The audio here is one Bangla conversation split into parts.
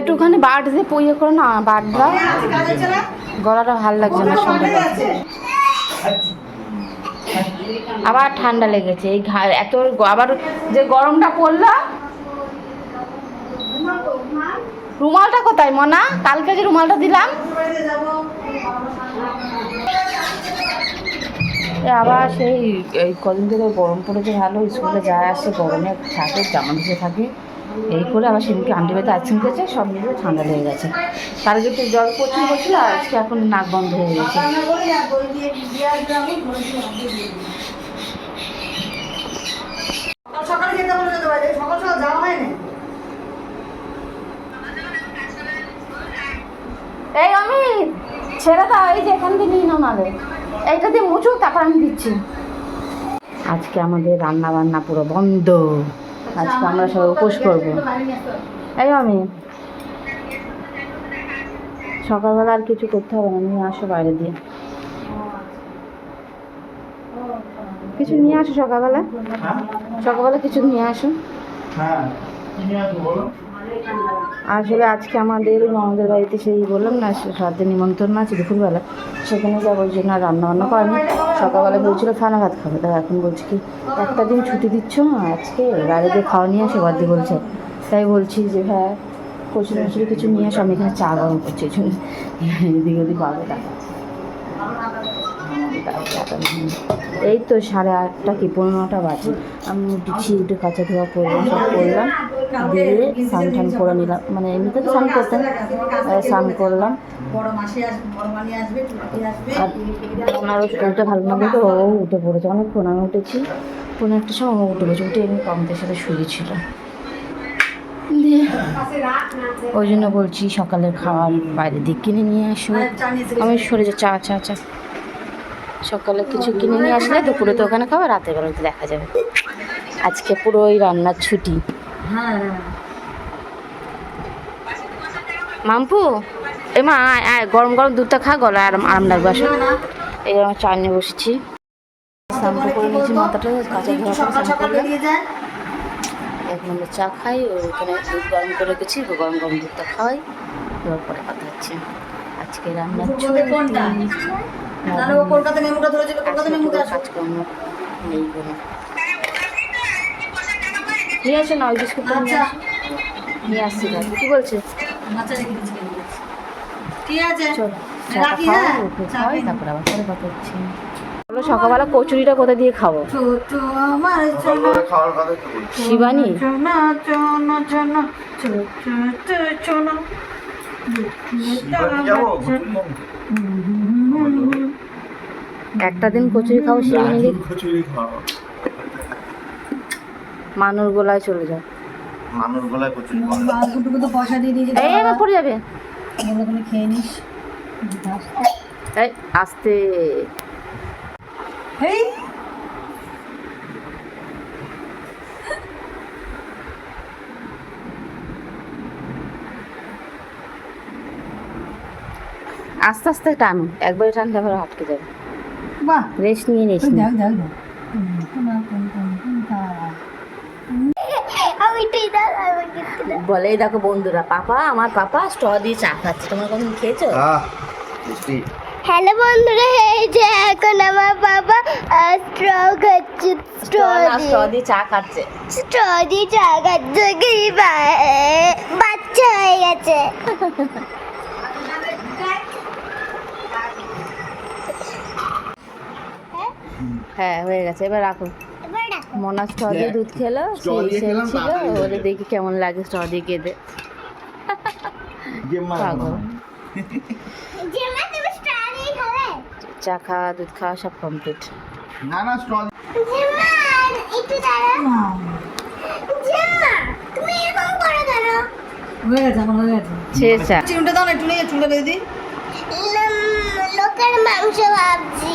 একটুখানি বাট দিয়ে পইয়ে করো না, বাট দাও। গলাটা ভালো লাগছে না শুনতে আবার ঠান্ডা লেগেছে, এই এত আবার যে গরমটা পড়ল। রুমালটা কোথায় মনা? কালকে যে রুমালটা দিলাম। আবার সেই, এই কদিন ধরে গরম পড়েছে ভালো স্কুলে যায় আসে গরমে, থাকে, জামা ভিজে থাকে। এই করে আবার সেদিনকে আন্টি বাড়িতে আইসক্রিম খেয়েছে সব মিলে ঠান্ডা লেগে গেছে। তার আগে একটু জল প্রচুর পড়ছিল আর আজকে এখন নাক বন্ধ হয়ে গেছে। সকালে যেতে বলে সকাল সকাল যাওয়া হয় না এই আমি ছেড়ে দাও এই যে এখান থেকে নিয়ে নালে এইটা দিয়ে মুছুক তারপর আমি দিচ্ছি। আজকে আমাদের রান্না বান্না পুরো বন্ধ। আজকে আমরা সবাই উপোস করব। এই আমি সকালবেলা আর কিছু করতে হবে না নিয়ে আসো বাইরে দিয়ে। কিছু নিয়ে আসো সকালবেলা? সকালবেলা কিছু নিয়ে আসো। হ্যাঁ কি নিয়ে আসো বলো। আসলে আজকে আমাদের ননদের বাড়িতে সেই বললাম না সাথে নিমন্ত্রণ আছে দুপুরবেলা সেখানে যাব ওই জন্য আর রান্না বান্না করেনি। সকালবেলা বলছিল ফানা ভাত খাবে। তাই এখন বলছি কি, একটা দিন ছুটি দিচ্ছ না আজকে? দিয়ে খাওয়া নিয়ে আসে বাদ বলছে। তাই বলছি যে হ্যাঁ কচুরি মচুরি কিছু নিয়ে আসো, আমি এখানে চা গরম করছি। এই জন্য এদিক ওদিক বাবা দেখাচ্ছে এই তো সাড়ে আটটা কি পনেরোটা বাজে। আমি উঠেছি, উঠে কাঁচা ধোয়া করলাম সব করলাম। দিয়ে স্নান টান করে নিলাম। মানে এমনিতে তো স্নান করতাম স্নান করলাম। আর ওনারও শরীরটা ভালো না দেখে ও উঠে পড়েছে। অনেকক্ষণ আমি উঠেছি পনেরো একটা সময় ও উঠে পড়েছে। উঠে এমনি কমদের সাথে শুয়েছিল। দিয়ে ওই জন্য বলছি সকালের খাবার বাইরে দিয়ে কিনে নিয়ে আসো আমি সরে যে চা চা চা। সকালে কিছু কিনে নিয়ে আসলে দুপুরে তো ওখানে খাবার রাতের বেলা তো দেখা যাবে। আজকে পুরো ওই রান্নার ছুটি। মাম্পু এ মা আয় আয় গরম গরম দুধটা খা গলা আরাম আরাম লাগবে আসো। এই আমার চা নিয়ে বসেছি। শ্যাম্পু করে নিয়েছি মাথাটা কাঁচা ধোয়া চা খাই ওখানে দুধ গরম করে রেখেছি তো গরম গরম দুধটা খাওয়াই এবার পরে কথা হচ্ছে। আজকে রান্নার কোনটা? নাহলে ও কলকাতা মেমুটা ধরেছিল কলকাতা মেমুতে আসো কাজকর্ম নিয়ে আসো না ওই বিস্কুটটা নিয়ে আচ্ছা। আসো নিয়ে আসছি কি বলছে। ঠিক আছে চল হ্যাঁ সকালবেলা কচুরিটা কোথা দিয়ে খাব শিবানী একটা দিন কচুরি খাও শিবানী দিয়ে কচুরি খাওয়া মানুর গোলায় চলে যাও মানুষ গলায় কচুরি খাওয়া বাবুটুকু তো পয়সা দিয়ে দিয়েছে এই আমার পড়ে যাবে। এগুলো ওখানে খেয়ে নিস। এই আস্তে। এই আস্তে আস্তে টানো। একবারে টানলে আবার আটকে যাবে। রেস্ট নিয়ে নিস বলে দেখো বন্ধুরা পাপা আমার পাপা স্ট্র দিয়ে চা খাচ্ছে। তোমরা কখন খেয়েছো? হ্যালো বন্ধুরা এই যে এখন আমার বাবা স্ট্র খাচ্ছে স্ট্র স্ট্র দিয়ে। চা খাচ্ছে। স্ট্র দিয়ে চা খাচ্ছে কি বাচ্চা হয়ে গেছে। হ্যাঁ হয়ে গেছে। এবার রাখুন রাখো। মনা স্ট্র দিয়ে দুধ খেলো সেই ছিল ওরে দেখি কেমন লাগে স্ট্র দিয়ে কেঁদে চা খাওয়া দুধ খাওয়া সব কমপ্লিট না না স্টল জেমা একটু দাঁড়াও। জেমা তুমি এরকম করো কেন হয়ে গেছে আমার হয়ে গেছে। সে চা দাও না একটু নিয়ে চুলটা বেঁধে দিই। লোকের মাংস ভাবছি।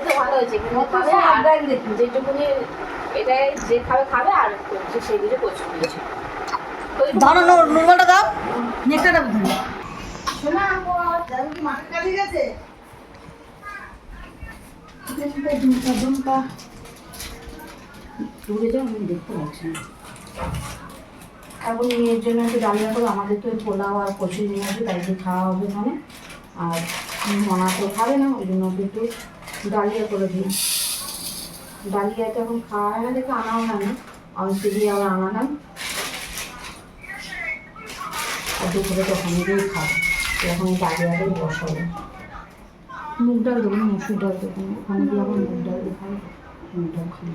তো ভালো হয়েছে। কিন্তু খাবে আর যেটুকুনি এটাই যে খাবে খাবে আর যে সেই বুঝে কচু দিয়েছে দাও না নো- নুনমালটা দাও। নেকটা দাও তুমি শোনা ঠিক আছে দুমকা দুমকা দূরে যাও আমি দেখতে পাচ্ছি না। এখন মেয়ের জন্য একটু করব আমাদের তো ওই পোলাও আর কচুরি নিয়ে আসবে তাই দিয়ে খাওয়া হবে মানে আর মনা তো খাবে না ওই জন্য একটু ডালিয়া করে ডালিয়া তো এখন খাওয়া হয় না, দেখে আনাও না। আমি দিয়ে আবার আনালাম আর দুপুরে তো ওখানে দিয়ে খাব। এখন এই ডালিয়াটাই বসাবো। মুগ ডাল দেবো মসুর ডাল দেবো। ওখানে দিয়ে আবার মুগ ডাল দিয়ে খাব মুগ ডাল খাব।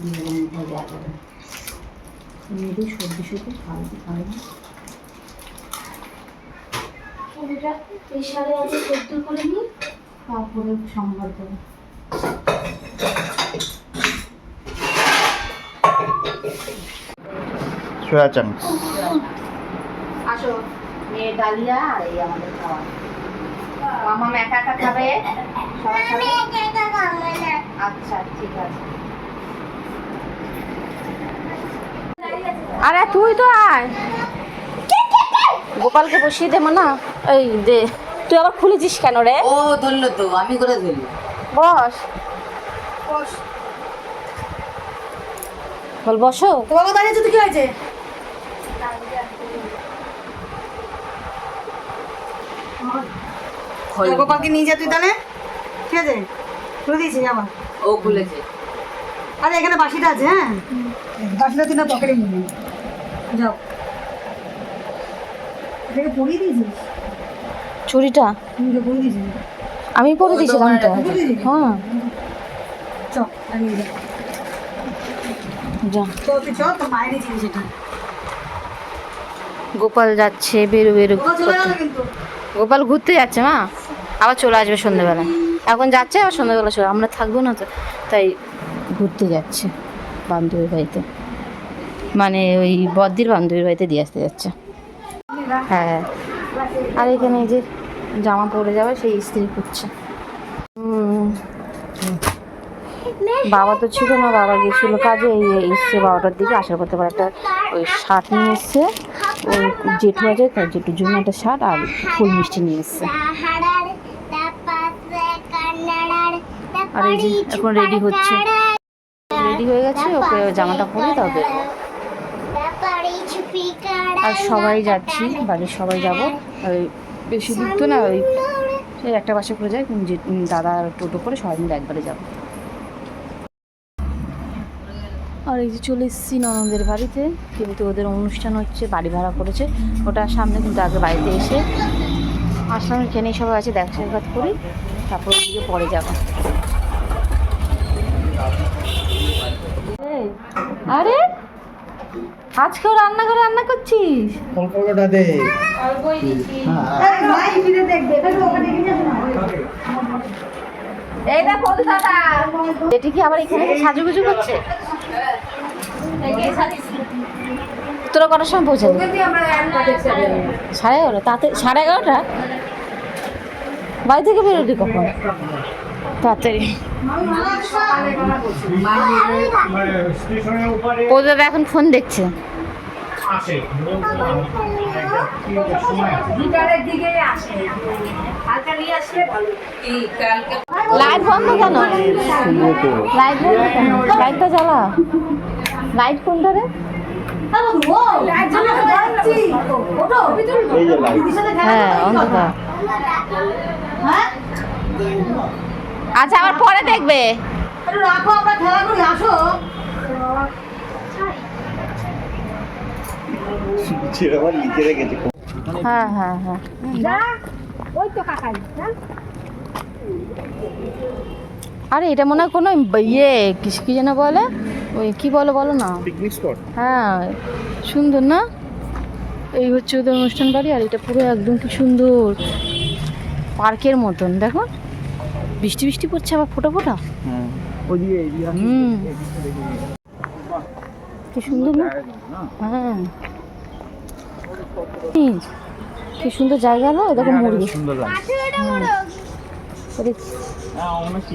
দিয়ে মুগ ডাল দেওয়া যাবে মেয়েদের সর্দি খাওয়াতে পারে না। এটা প্রেশারে আগে সেদ্ধ করে নিই তারপরে সম্ভার দেবো। সোয়া চাংস আসো মেয়ে ডালিয়া আর এই আমাদের খাওয়া। মামা একা একা খাবে? আচ্ছা ঠিক আছে। আরে তুই তো আয়। গোপালকে বসিয়ে দেবো না এই দে। তুই আবার খুলেছিস কেন রে? ও ধরলো তো আমি করে ধরলি বস। বস। বল বসো। তোমাকে দাঁড়িয়েছে তো কি হয়েছে? গোপালকে নিয়ে যা তুই তাহলে। ঠিক আছে? খুলে দিয়েছি আবার। ও খুলেছে। আরে এখানে বাসিটা আছে হ্যাঁ? বাসিটা তুই না পকেটে নিয়ে নে। যাও। এটাকে পরিয়ে দিয়েছিস? চুরিটা আমি পরে দিয়েছিলাম তো হ্যাঁ। গোপাল যাচ্ছে বেরো বেরো গোপাল ঘুরতে যাচ্ছে মা? আবার চলে আসবে সন্ধ্যেবেলা। এখন যাচ্ছে আবার সন্ধ্যেবেলা চলে আমরা থাকব না তো। তাই ঘুরতে যাচ্ছে বান্ধবীর বাড়িতে। মানে ওই বদ্দির বান্ধবীর বাড়িতে দিয়ে আসতে যাচ্ছে। হ্যাঁ। আর এখানে এই যে জামা পরে যাবে, সেই ইস্ত্রি করছে বাবা তো ছিল না, বাবা গিয়েছিল কাজে এসছে বারোটার দিকে, আসার পথে আবার একটা ওই শার্ট নিয়ে এসছে। ওই জেঠু আছে, তার জেঠুর জন্য একটা শার্ট আর ফুল মিষ্টি নিয়ে এসছে। আর এই যে এখন রেডি হচ্ছে। রেডি হয়ে গেছে, ওকে জামাটা পরে তবে আর সবাই যাচ্ছি, বাড়ির সবাই যাব, ওই বেশি দূর তো না, ওই একটা বাসে করে যায় যে দাদা টোটো করে সবাই মিলে একবারে যাব। আর এই যে চলে এসেছি ননদের বাড়িতে, কিন্তু ওদের অনুষ্ঠান হচ্ছে, বাড়ি ভাড়া করেছে। ওটা সামনে কিন্তু আগে বাড়িতে এসে আসলাম, এখানে সবাই আছে দেখা সাক্ষাৎ করি, তারপর ওদিকে পরে যাব। আরে! আজকেও রান্নাঘরে রান্না করছিস? কলকাতা দে। মাই ফিরে দেখবে ওখানে নিয়ে না এই দেখ দাদা। এটি কি আবার এখানে সাজুগুজু করছে? তোরা কটার সময় পৌঁছাবি সাড়ে এগারো তাতে সাড়ে এগারোটা? বাড়ি থেকে বেরোলি কখন? তাড়াতাড়ি। দাদা এখন ফোন দেখছে। লাইট কেন? লাইট লাইটটা লাইট কোনটা রে? হ্যাঁ অন্ধকার। আচ্ছা আবার পরে দেখবে। রাখো আমরা খেলা করি আসো। হ্যাঁ হ্যাঁ হ্যাঁ। আরে এটা মনে হয় কোনো ইয়ে কিস কি যেন বলে? ওই কি বলে বলো না? পিকনিক স্পট হ্যাঁ সুন্দর না? এই হচ্ছে ওদের অনুষ্ঠান বাড়ি আর এটা পুরো একদম কি সুন্দর। পার্কের মতন দেখো। বৃষ্টি বৃষ্টি পড়ছে আবার ফোটা ফোটা। কি সুন্দর না? হ্যাঁ। কি সুন্দর জায়গা না? দেখো মুরগি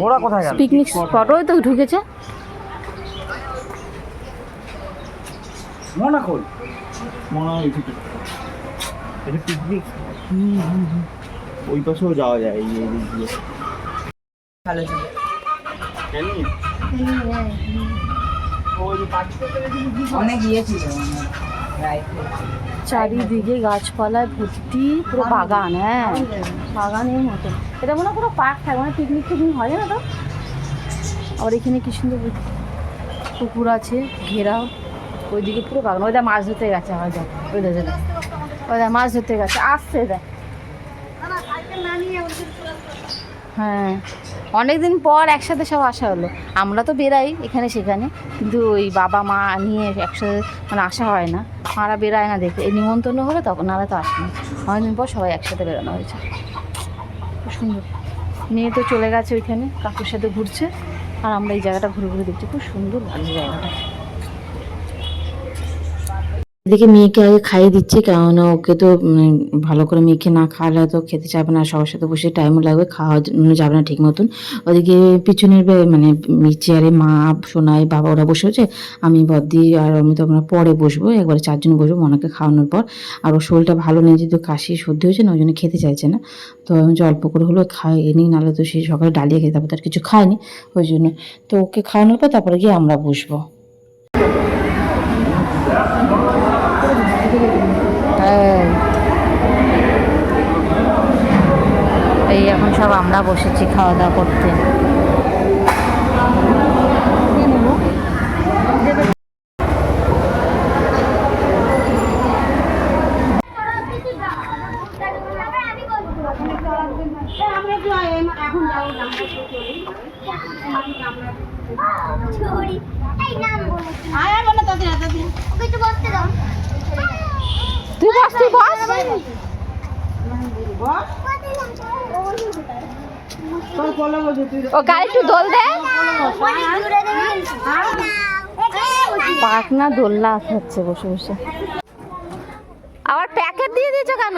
ওরা কোথায় গেল? পিকনিক স্পটও তো ঢুকেছে। মনা কই মনা ওই ভিতরে এটা পিকনিক ওই পাশেও যাওয়া যায় এই এই দিক দিয়ে। ভালো ছিল। জানি ওই যে পাঁচটা অনেক গিয়েছিল রাইফেল চারিদিকে গাছপালায় ভর্তি পুরো বাগান। হ্যাঁ। বাগানের মতো। এটা মনে হয় পুরো পার্ক থাকে মানে পিকনিক টিকনিক হয় না তো? আবার এখানে কি সুন্দর পুকুর আছে ঘেরাও। ওইদিকে পুরো বাগান। ওইটা মাছ ধরতে গেছে আবার দেখ। ওই দেখে ওইটা মাছ ধরতে গেছে। আসছে দেখ। হ্যাঁ। অনেকদিন পর একসাথে সব আসা হলো। আমরা তো বেরাই এখানে সেখানে, কিন্তু ওই বাবা, মা নিয়ে একসাথে মানে আসা হয় না। মারা বেরায় না দেখে। এই নিমন্ত্রণ হলে তখন নারা তো আসে না। অনেকদিন পর সবাই একসাথে বেরোনো হয়েছে। সুন্দর। মেয়ে তো চলে গেছে ওইখানে, কাকুর সাথে ঘুরছে। আর আমরা এই জায়গাটা ঘুরে ঘুরে দেখছি। খুব সুন্দর লাগছে জায়গাটা। এদিকে মেয়েকে আগে খাইয়ে দিচ্ছে, কেননা ওকে তো ভালো করে মেয়েকে না খাওয়ালে তো খেতে চাবে না, সবার সাথে বসে টাইমও লাগবে, খাওয়া যাবে না ঠিক মতন। ওদিকে পিছনের মানে চেয়ারে মা, সোনাই, বাবা ওরা বসে হচ্ছে আমি বদ্দি আর আমি তো আমরা পরে বসবো, একবারে চারজন বসবো মনাকে খাওয়ানোর পর। আর ওর শরীরটা ভালো নেই, যেহেতু কাশি সর্দি হয়েছে না ওই জন্য খেতে চাইছে না। তো আমি অল্প করে হলেও খাইয়ে নিই নাহলে তো সেই সকালে ডালিয়ে খেতে হবে তার কিছু খায়নি ওই জন্য তো ওকে খাওয়ানোর পর তারপরে গিয়ে আমরা বসবো। এই এখন সব আমরা বসেছি খাওয়া দাওয়া করতে। ও একটু দোল দে। পাক না দোলনা হচ্ছে, বসে বসে। আবার প্যাকেট দিয়ে দিয়েছ কেন?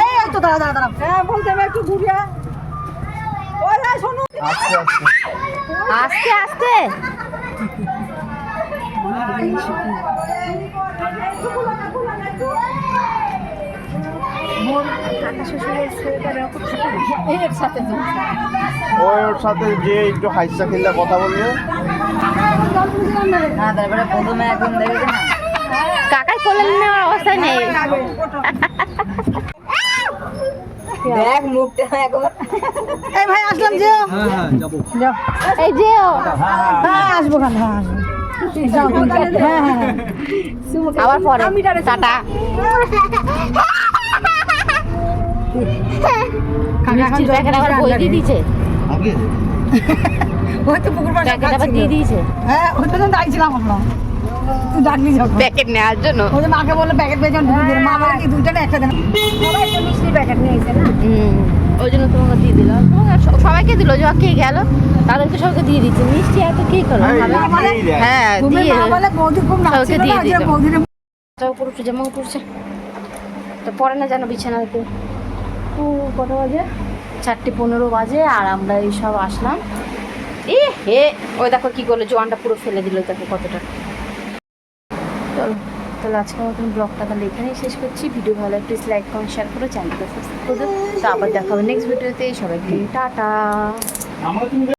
তো দাঁড়া দাঁড়া দাঁড়া। হ্যাঁ বলতে হবে একটু ঘুরিয়ে। শোনো। আস্তে আস্তে। ওর সাথে যে একটু হাইসা খেললে কথা বলবে। না তারপরে প্রথমে একদম দেখেছে না। কাকার কোলে নেওয়ার অবস্থা নেই। দেখ মুখটা এখন। এই ভাই আসলাম যাও। এই যে ও, হ্যাঁ আসব খান হ্যাঁ আসব। যাও তুমি যাও। হ্যাঁ হ্যাঁ হ্যাঁ। আবার পরে। টাটা। আবার বই দিয়ে দিয়েছে। পুকুর দিয়ে হ্যাঁ ওই তো ডাকছিলাম আমরা তুই ডাকলি যখন প্যাকেট নেওয়ার জন্য? ওই মাকে বলল প্যাকেট পেয়েছেন দুটো দিন। মা বলে কি দুইটা না একটা দেন সবাই তো মিষ্টি প্যাকেট নিয়েছে না? হুম, ওই জন্য তোমাকে দিয়ে দিলাম। সবাইকে দিল যে কে গেল? তাদেরকে সবাইকে দিয়ে দিচ্ছে। মিষ্টি এত কি করল? হ্যাঁ দিয়ে সবাইকে দিয়ে দিল। জামা পড়ছে। তো পরে না যেন বিছানাতে ও কটা বাজে? চারটে পনেরো বাজে আর আমরা এই সব আসলাম। এ হে ওই দেখো কি করল জোয়ানটা পুরো ফেলে দিল দেখো কতটা। তাহলে আজকের মতন ব্লগটা তাহলে এখানেই শেষ করছি। ভিডিও ভালো প্লিজ লাইক কমেন্ট শেয়ার করো চ্যানেলটা সাবস্ক্রাইব করো তো আবার দেখা হবে নেক্সট ভিডিওতে সবাইকে টাটা।